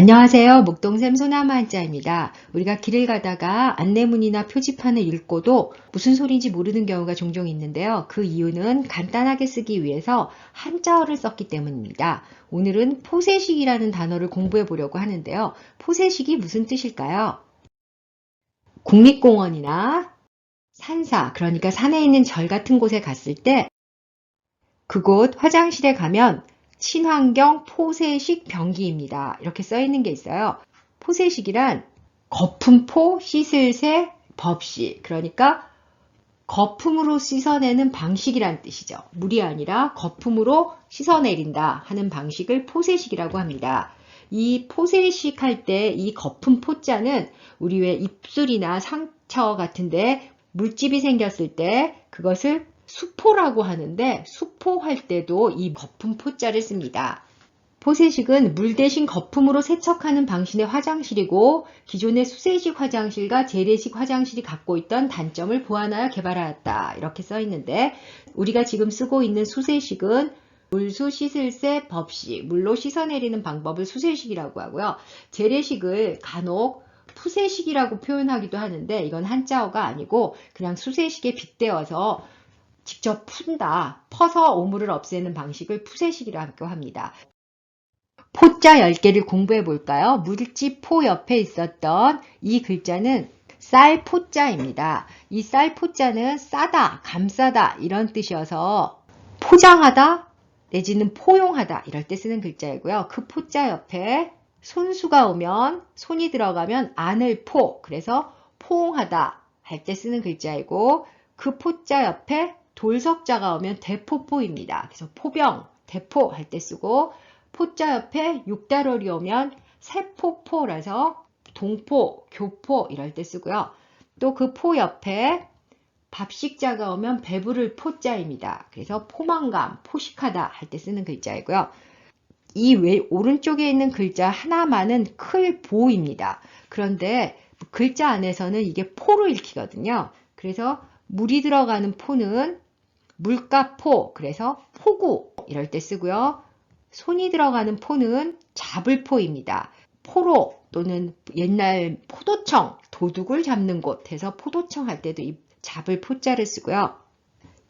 안녕하세요. 목동샘 소나무 한자입니다. 우리가 길을 가다가 안내문이나 표지판을 읽고도 무슨 소리인지 모르는 경우가 종종 있는데요. 그 이유는 간단하게 쓰기 위해서 한자어를 썼기 때문입니다. 오늘은 포세식이라는 단어를 공부해 보려고 하는데요. 포세식이 무슨 뜻일까요? 국립공원이나 산사, 그러니까 산에 있는 절 같은 곳에 갔을 때 그곳 화장실에 가면 친환경 포세식 변기입니다. 이렇게 써 있는 게 있어요. 포세식이란 거품포, 씻을 새, 법시. 그러니까 거품으로 씻어내는 방식이란 뜻이죠. 물이 아니라 거품으로 씻어내린다 하는 방식을 포세식이라고 합니다. 이 포세식 할 때 이 거품 포자는 우리 왜 입술이나 상처 같은데 물집이 생겼을 때 그것을 수포라고 하는데 수포할 때도 이 거품 포자를 씁니다. 포세식은 물 대신 거품으로 세척하는 방식의 화장실이고 기존의 수세식 화장실과 재래식 화장실이 갖고 있던 단점을 보완하여 개발하였다. 이렇게 써 있는데 우리가 지금 쓰고 있는 수세식은 물수 씻을 새 법식, 물로 씻어내리는 방법을 수세식이라고 하고요. 재래식을 간혹 푸세식이라고 표현하기도 하는데 이건 한자어가 아니고 그냥 수세식에 빗대어서 직접 푼다, 퍼서 오물을 없애는 방식을 푸세식이라고 합니다. 포자 10개를 공부해 볼까요? 물집 포 옆에 있었던 이 글자는 쌀 포자입니다. 이 쌀 포자는 싸다, 감싸다 이런 뜻이어서 포장하다 내지는 포용하다 이럴 때 쓰는 글자이고요. 그 포자 옆에 손수가 오면 손이 들어가면 안을 포 그래서 포옹하다 할 때 쓰는 글자이고 그 포자 옆에 돌석자가 오면 대포포입니다. 그래서 포병, 대포 할 때 쓰고 포자 옆에 육달월이 오면 세포포라서 동포, 교포 이럴 때 쓰고요. 또 그 포 옆에 밥식자가 오면 배부를 포자입니다. 그래서 포만감, 포식하다 할 때 쓰는 글자이고요. 이 외, 오른쪽에 있는 글자 하나만은 클보입니다. 그런데 글자 안에서는 이게 포로 읽히거든요. 그래서 물이 들어가는 포는 물가포, 그래서 포구 이럴 때 쓰고요. 손이 들어가는 포는 잡을 포입니다. 포로 또는 옛날 포도청, 도둑을 잡는 곳에서 포도청 할 때도 이 잡을 포자를 쓰고요.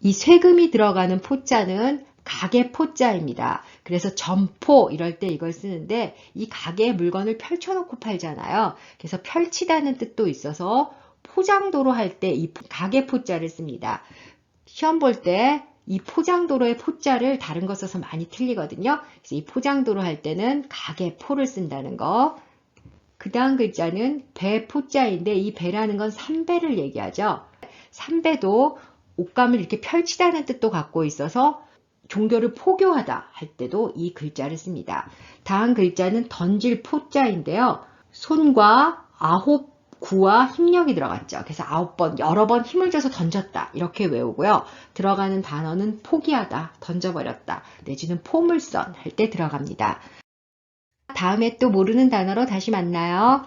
이 세금이 들어가는 포자는 가게 포자입니다. 그래서 점포 이럴 때 이걸 쓰는데 이 가게에 물건을 펼쳐놓고 팔잖아요. 그래서 펼치다는 뜻도 있어서 포장도로 할 때 이 가게 포자를 씁니다. 시험 볼 때 이 포장도로의 포자를 다른 거 써서 많이 틀리거든요. 그래서 이 포장도로 할 때는 가게 포를 쓴다는 거. 그 다음 글자는 배 포자인데 이 배라는 건 삼배를 얘기하죠. 삼배도 옷감을 이렇게 펼치다는 뜻도 갖고 있어서 종교를 포교하다 할 때도 이 글자를 씁니다. 다음 글자는 던질 포자인데요. 손과 아홉 구와 힘력이 들어갔죠. 그래서 아홉 번, 여러 번 힘을 줘서 던졌다. 이렇게 외우고요. 들어가는 단어는 포기하다, 던져버렸다, 내지는 포물선 할 때 들어갑니다. 다음에 또 모르는 단어로 다시 만나요.